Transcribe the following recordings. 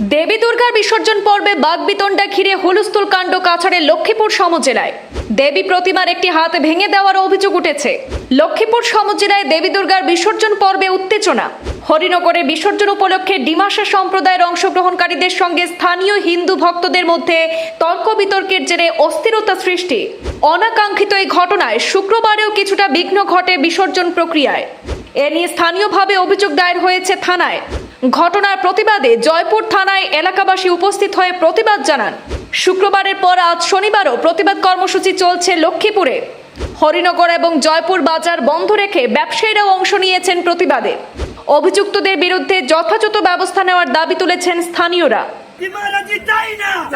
দেবী দুর্গার বিসর্জন পর্বে বাগবিতণ্ডা ঘিরে হুলস্থুল কাণ্ড কাছাড়ের লক্ষ্মীপুর সমজেলায়। দেবী প্রতিমার একটি হাত ভেঙে দেওয়ার অভিযোগ উঠেছে। লক্ষ্মীপুর সমজেলায় দেবী দুর্গার বিসর্জন পর্বে উত্তেজনা। হরিনগরে বিসর্জন উপলক্ষে ডিমাসা সম্প্রদায়ের অংশগ্রহণকারীদের সঙ্গে স্থানীয় হিন্দু ভক্তদের মধ্যে তর্ক বিতর্কের জেরে অস্থিরতা সৃষ্টি। অনাকাঙ্ক্ষিত এই ঘটনায় শুক্রবারেও কিছুটা বিঘ্ন ঘটে বিসর্জন প্রক্রিয়ায়। এ নিয়ে স্থানীয়ভাবে অভিযোগ দায়ের হয়েছে থানায়। ঘটনার প্রতিবাদে জয়পুর থানায় এলাকাবাসী উপস্থিত হয়ে প্রতিবাদ জানান। শুক্রবারের পর আজ শনিবারও প্রতিবাদ কর্মসূচি চলছে লক্ষ্মীপুরে। হরিনগর এবং জয়পুর বাজার বন্ধ রেখে ব্যবসায়ীরাও অংশ নিয়েছেন প্রতিবাদে। অভিযুক্তদের বিরুদ্ধে যথাযথ ব্যবস্থা নেওয়ার দাবি তুলেছেন স্থানীয়রা। চাই না।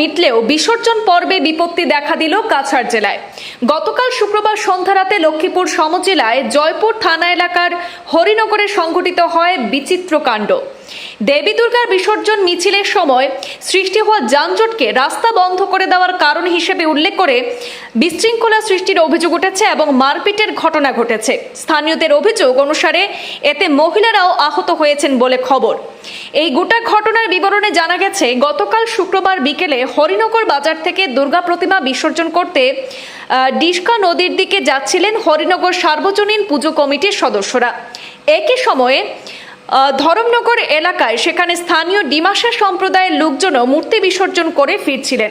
মিটলেও বিসর্জন পর্বে বিপত্তি দেখা দিল কাছাড় জেলায়। গতকাল শুক্রবার সন্ধ্যা রাতে লক্ষ্মীপুর সমজেলায় জয়পুর থানা এলাকার হরিনগরে সংঘটিত হয় বিচিত্র কাণ্ড। দেবী দুর্গার বিসর্জন মিছিলের সময় সৃষ্টি হওয়া যানজটকে রাস্তা বন্ধ করে দেওয়ার কারণ হিসেবে উল্লেখ করে বিশৃঙ্খলা সৃষ্টির অভিযোগ উঠেছে এবং মারপিটের ঘটনা ঘটেছে। স্থানীয়দের অভিযোগ অনুসারে এতে মহিলারাও আহত হয়েছেন বলে খবর। এই গোটা ঘটনার বিবরণে জানা গেছে, গতকাল শুক্রবার বিকেলে হরিনগর বাজার থেকে দুর্গা প্রতিমা বিসর্জন করতে ডিস্কা নদীর দিকে যাচ্ছিলেন হরিনগর সার্বজনীন পুজো কমিটির সদস্যরা। একই সময়ে ধরমনগর এলাকায় সেখানে স্থানীয় ডিমাসা সম্প্রদায়ের লোকজনও মূর্তি বিসর্জন করে ফিরছিলেন।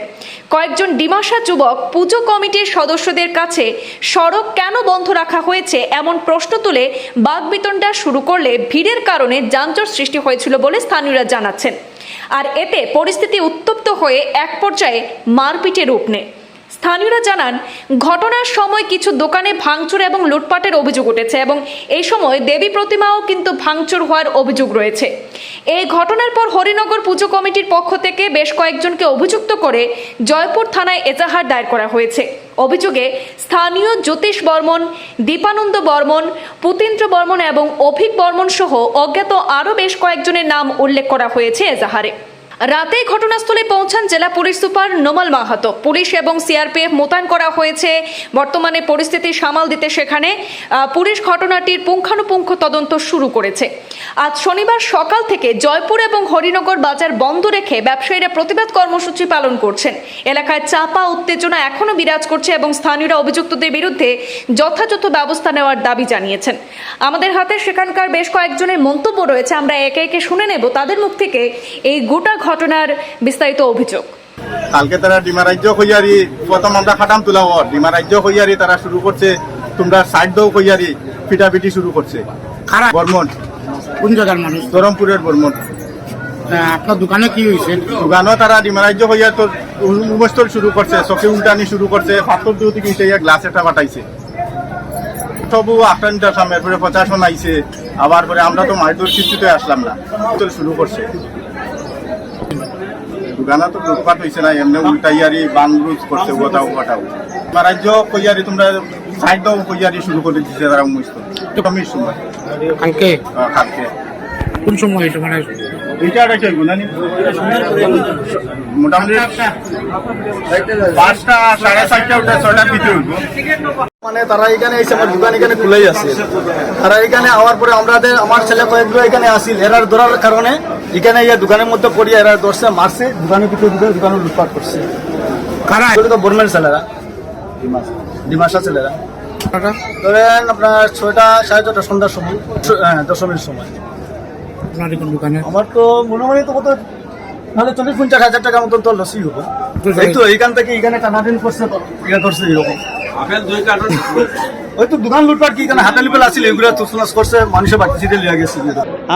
কয়েকজন ডিমাসা যুবক পুজো কমিটির সদস্যদের কাছে সড়ক কেন বন্ধ রাখা হয়েছে এমন প্রশ্ন তুলে বাগবিতণ্ডা শুরু করলে ভিড়ের কারণে যানজট সৃষ্টি হয়েছিল বলে স্থানীয়রা জানাচ্ছেন। আর এতে পরিস্থিতি উত্তপ্ত হয়ে এক পর্যায়ে মারপিটে রূপ নেয়। স্থানীয়রা জানান, ঘটনার সময় কিছু দোকানে ভাঙচুর এবং লুটপাটের অভিযোগ উঠেছে এবং এই সময় দেবী প্রতিমাও কিন্তু ভাঙচুর হওয়ার অভিযোগ রয়েছে। এই ঘটনার পর হরিনগর পুজো কমিটির পক্ষ থেকে বেশ কয়েকজনকে অভিযুক্ত করে জয়পুর থানায় এজাহার দায়ের করা হয়েছে। অভিযোগে স্থানীয় জ্যোতিষ বর্মন, দীপানন্দ বর্মন, পুতীন্দ্র বর্মন এবং অভিক বর্মন সহ অজ্ঞাত আরও বেশ কয়েকজনের নাম উল্লেখ করা হয়েছে এজাহারে। রাতে ঘটনাস্থলে পৌঁছান জেলা police super Nomal Mahato. Police এবং সিআরপিএফ মোতায়েন করা হয়েছে। বর্তমানে পরিস্থিতি সামাল দিতে সেখানে পুলিশ ঘটনাটির পুঙ্খানুপুঙ্খ তদন্ত শুরু করেছে। আজ শনিবার সকাল থেকে জয়পুর এবং হরিনগর বাজার বন্ধ রেখে ব্যবসায়ীরা প্রতিবাদ কর্মসূচি পালন করছেন। এলাকায় চাপা, উত্তেজনা এখনও বিরাজ করছে এবং স্থানীয়রা অভিযুক্তদের বিরুদ্ধে যথাযথ ব্যবস্থা নেওয়ার দাবি জানিয়েছেন। আমাদের হাতে সেখানকার বেশ কয়েকজনের মন্তব্য রয়েছে। আমরা একে একে শুনে নেব। তাদের মুখ থেকে এই গোটা ঘটনার বিস্তারিত অভিযোগ। কালকে তারা ডিমা রাজ্য কইয়ারি প্রথম আমরা খাটাম তুলা ওর ডিমা রাজ্য কইয়ারি তারা শুরু করছে তোমরা সাইড দৌ কইয়ারি পিটাপিটি শুরু করছে। কারা? বর্মন। কোন জায়গার মানুষ? ধরমপুরের বর্মন। আহ, আপনার দোকানে কি হয়েছে? দোকানও তারা ডিমা রাজ্য কইয়া তো উমস্তর শুরু করছে চকি উল্টানি শুরু করছে পাথর দিও ইটা গ্লাস একটা বাটাইছে সবু আফটানিটার সামনে এরপরে প্রশাসন আইছে আবার পরে আমরা তো মারধর সৃষ্টিতে আসলাম না তো শুরু করছে। দোকানা তো লুটপাট হয়েছে না এমনি উল্টাইয়ারি বাংরুজ করছে ওটাও ওটাও রাজ্য কইয়ারি তোমরা সাইড দাও কইয়ারি শুরু করে দিচ্ছে তারা উমস্ত কমির সময় কালকে কালকে কোন সময় এটা মানে? এইটা রেখে গুনানি মোটামুটি পাঁচটা সাড়ে চারটা ছয়টার ভিতরে মানে তারা এখানে এসে আমার দোকান এখানে খুলেই আছে তারা এখানে আওয়ার পরে আমাদের আমার ছেলে কয়েকগুলো এখানে আসিল এরার ধরার কারণে এখানে ইয়ে দোকানের মধ্যে পড়িয়ে এরা ধরছে মারছে দোকানের ভিতরে ঢুকে দোকানে লুটপাট করছে। কারা? তো বর্মের ছেলেরা। ডিমাসা ছেলেরা। ধরেন আপনার ছয়টা সাড়ে ছটা সন্ধ্যার সময় হ্যাঁ দশমীর সময়। দোকানে? আমার তো মনে হয় তো কত নাহলে চল্লিশ পঞ্চাশ হাজার টাকার মতন তো লসই হব। এই তো এইখান থেকে এখানে টানাদিন করছে তো এখানে করছে এরকম।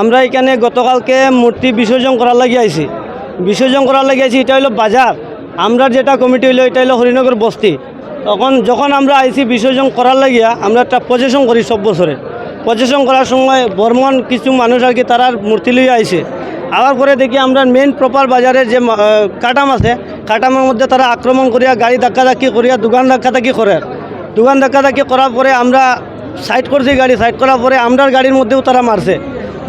আমরা এখানে গতকালকে মূর্তি বিসর্জন করার লাগি আইছি। বিসর্জন করার লাগি আইছি এটা হলো বাজার। আমরা যেটা কমিটি হইল এটা হলো হরিনগর বস্তি। তখন যখন আমরা আইছি বিসর্জন করার লাগিয়া আমরা একটা পজিশন করি সব বছরে। পজিশন করার সময় বর্মন কিছু মানুষ আর কি তারার মূর্তি লইয়া আইছে। আবার পরে দেখি আমরা মেইন প্রপার বাজারের যে কাটাম আছে কাটামের মধ্যে তারা আক্রমণ করিয়া গাড়ি ধাক্কা ধাক্কি করিয়া দোকান ধাক্কা ধাক্কি করে। দোকান ধাক্কা ধাক্কি করার পরে আমরা সাইড করছি গাড়ি, সাইড করার পরে আমরার গাড়ির মধ্যেও তারা মারছে।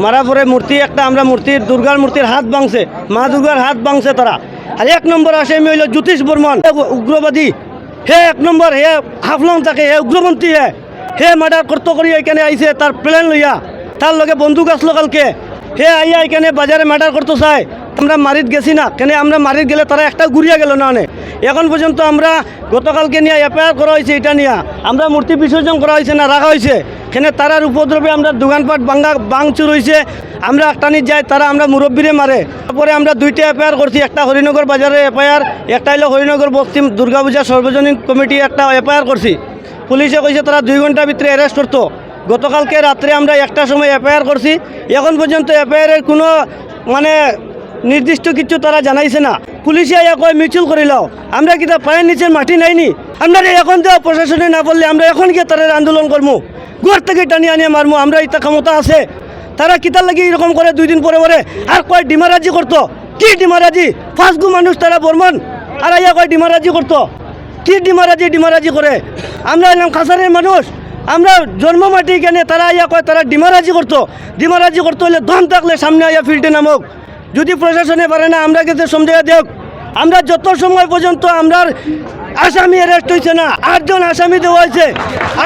মারার পরে মূর্তি একটা, আমরা মূর্তির দুর্গার মূর্তির হাত ভাঙছে, মা দুর্গার হাত ভাঙছে তারা। আর এক নম্বর আসামি হইল জ্যোতিষ বর্মন। উগ্রবাদী, হে এক নম্বর, হে হাফলং থাকে হে উগ্রপন্থী হে হে মার্ডার করতে করি এখানে আইছে, তার প্লেন লইয়া, তার লগে বন্দুক আসলো কালকে। হে আইয়া এখানে বাজারে মার্ডার করতে চায় আমরা মারিত গেছি না। কেন আমরা মারিত গেলে তারা একটা ঘুরিয়া গেল না অনেক এখন পর্যন্ত আমরা গতকালকে নিয়ে এফআইআর করা হয়েছে এটা নিয়ে। আমরা মূর্তি বিসর্জন করা হয়েছে না, রাখা হয়েছে। এখানে তারার উপদ্রবে আমরা দোকানপাট ভাঙ্গা ভাঙচুর হয়েছে। আমরা একটানি যাই, তারা আমরা মুরব্বীরে মারে। তারপরে আমরা দুইটা এফআইআর করছি, একটা হরিনগর বাজারে এফআইআর, একটা হলো হরিনগর বস্তি দুর্গাপূজা সর্বজনীন কমিটি একটা এফআইআর করছি। পুলিশে কইছে তারা দুই ঘণ্টার ভিতরে অ্যারেস্ট করতো। গতকালকে রাত্রে আমরা একটা সময় এফআইআর করছি। এখন পর্যন্ত এফআইআরের কোনো মানে নির্দিষ্ট কিছু তারা জানাইছে না। পুলিশে আইয়া কয়, মিছিল করিলাও আমরা কিতা পায়ের নিচের মাটি নাইনি? আমরা এখন তো প্রশাসনে না বললে আমরা এখন গিয়ে তারা আন্দোলন করব ঘর থেকে টানি আনিয়ে মারমু। আমরা ইতা ক্ষমতা আছে। তারা কিতার লাগি এরকম করে দুই দিন পরে পরে? আর কয়, ডিমারাজি করতো? কি ডিমারাজি? ফার্স্ট গু মানুষ তারা বর্মন। আর আইয়া কয়, ডিমারাজি করতো? কি ডিমারাজি? ডিমারাজি করে? আমরা এলাম খাসারের মানুষ। আমরা জন্ম মাটি কেনে তারা আইয়া কয়, তারা ডিমারাজি করতো। ডিমারাজি করতে হলে দম থাকলে সামনে আইয়া ফিল্ডে নামক। যদি প্রশাসনে পারে না, আমরা কিন্তু সমঝে দেখ আমরা যত সময় পর্যন্ত আমরা আসামি অ্যারেস্ট হয়েছে না, আটজন আসামি দেওয়া হয়েছে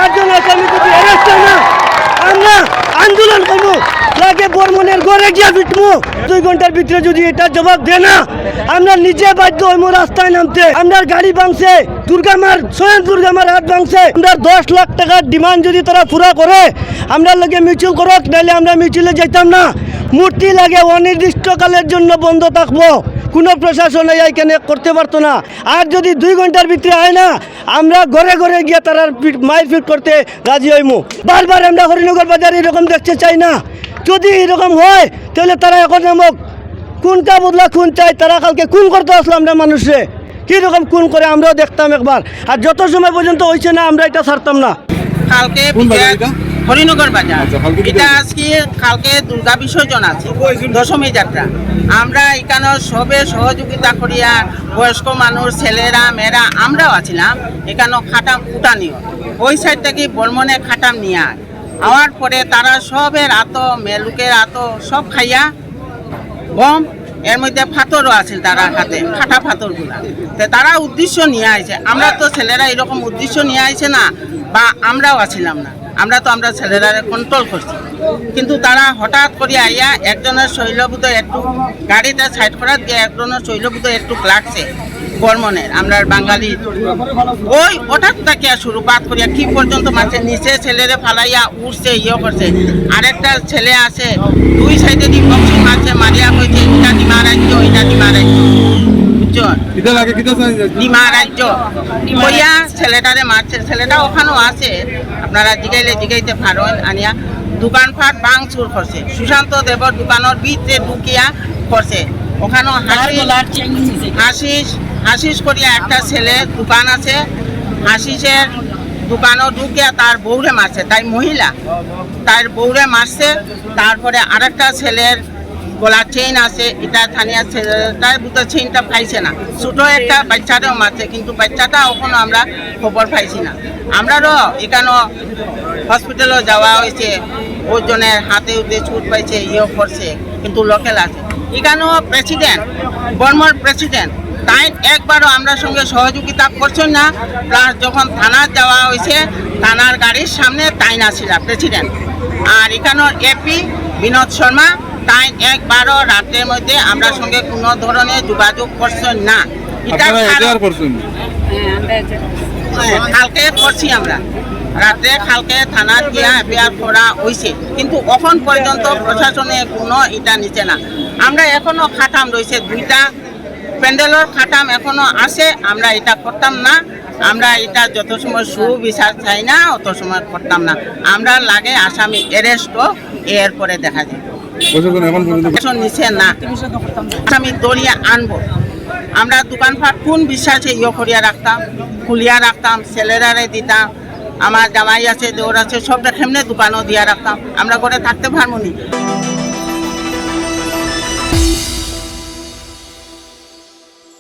আটজন আসামি যদি অ্যারেস্ট হয় না, আমরা আন্দোলন করব। লাগে বর্মনের ঘরে গিয়া ফিটমু দুই ঘণ্টার ভিতরে যদি এটা জবাব দে না, আমরা নিজে বাধ্য হইমু রাস্তায় নামতে। আমরা গাড়ি ভাঙছে, দুর্গামার, স্বয়ং দুর্গামার হাত ভাঙছে। আমরা দশ লাখ টাকার ডিমান্ড যদি তারা পুরা করে আমরা লগে মিউচুয়াল করক নাহলে আমরা মিউচুয়ালে যাইতাম না। মূর্তি লাগে অনির্দিষ্টকালের জন্য বন্ধ থাকব। কোনো প্রশাসন এখানে করতে পারতো না। আর যদি দুই ঘণ্টার ভিতরে হয় না আমরা ঘরে ঘরে গিয়ে তারা ফিট করতে রাজি হইমু। বারবার আমরা হরিনগর বাজারে এরকম দেখতে চাই না। যদি এরকম হয় তাহলে তারা এখন নামক কোন কা বদলা খুন চাই তারা কালকে খুন করতে আসলো আমরা মানুষে। কীরকম খুন করে আমরাও দেখতাম একবার। আর যত সময় পর্যন্ত হয়েছে না আমরা এটা ছাড়তাম না। কালকে হরিনগর বাজার। আচ্ছা, এটা আজকে কালকে দুর্গা বিসর্জন আছে দশমী যাত্রা। আমরা এখানে সবে সহযোগিতা করিয়া বয়স্ক মানুষ ছেলেরা মেয়েরা আমরাও আছিলাম। এখানে খাটাম উঠানিও ওই সাইড থেকে বর্মনে খাটাম নিয়ে আওয়ার পরে তারা সবের আত মেলুকের আত সব খাইয়া বম এর মধ্যে ফাতরও আছে তারা হাতে ফাটা ফাতরগুলা। তো তারা উদ্দেশ্য নিয়ে আইছে। আমরা তো ছেলেরা এরকম উদ্দেশ্য নিয়ে আইছে না বা আমরাও আছিলাম না। আমরা তো আমরা ছেলেরা কন্ট্রোল করছি। কিন্তু তারা হঠাৎ করে আইয়া একজনের শৈলবুধ একটু গাড়িটা সাইড করার দিয়ে একজনের শৈলবুধ একটু লাগছে বর্মনের, আমরা বাঙালি। ওই হঠাৎ শুরু শুরুপাত করিয়া কি পর্যন্ত মাঝে নিচে ছেলেরে ফালাইয়া উঠছে ইয়ে করছে। আরেকটা ছেলে আছে দুই সাইডে দি বক্সিং মারছে, মারিয়া কইছে এটা ডিমা রাজ্য এটা ডিমা রাজ্য ডিমা রাজ্য। ছেলেটারে মারছে। ছেলেটা ওখানেও আছে। আপনারা জিগাইলে জিগাইতে পারেন। আনিয়া দোকানপাট ভাঙচুর করছে। সুশান্ত দেবর দোকানের ভিতরে ঢুকিয়া করছে। ওখানেও হাসিস হাসিস করিয়া একটা ছেলে দোকান আছে। হাসিসের দোকানও ঢুকিয়া তার বউরে মারছে। তাই মহিলা তার বউরে মারছে। তারপরে আরেকটা ছেলের গলার চেইন আছে, এটা স্থানীয় ছেলেটার ভিতরে চেইনটা পাইছে না। ছোটো একটা বাচ্চাটাও মারছে, কিন্তু বাচ্চাটা ওখানে আমরা খবর পাইছি না। আমরারও এখানে হসপিটালও যাওয়া হয়েছে, ওজনের হাতে উঠে ছুট পাইছে ইয়ে করছে, কিন্তু লোকেল আছে। এখানেও প্রেসিডেন্ট বর্মর প্রেসিডেন্ট তাই একবারও আমরা সঙ্গে সহযোগিতা করছেন না। প্লাস যখন থানার যাওয়া হয়েছে, থানার গাড়ির সামনে তাই ছিল প্রেসিডেন্ট আর এখানের এপি বিনোদ শর্মা তাই একবারও রাতের মধ্যে আমরা সঙ্গে কোনো ধরনের যোগাযোগ করছেন না। করছেন? হ্যাঁ, কালকে করছি আমরা। রাত্রে কালকে থানার গিয়া এফআইআর করা হয়েছে কিন্তু এখন পর্যন্ত প্রশাসনে কোনো এটা নিচে না। আমরা এখনও খাটাম রয়েছে দুইটা। প্যান্ডেলের খাটাম এখনও আছে। আমরা এটা করতাম না। আমরা এটা যত সময় সুবিচার চাই না অত সময় করতাম না। আমরা লাগে আসামি অ্যারেস্টও এরপরে দেখা যায়। নিচে না। আমি দড়িয়ে আনব। আমরা দোকানপাট কোন বিশ্বাসে ইয়ে করিয়া রাখতাম, খুলিয়া রাখতাম, ছেলেরারে দিতাম, আমার জামাই আছে, দেওর আছে, সবটা খেমনে দোকানও দিয়া রাখতাম? আমরা করে থাকতে পারব নি।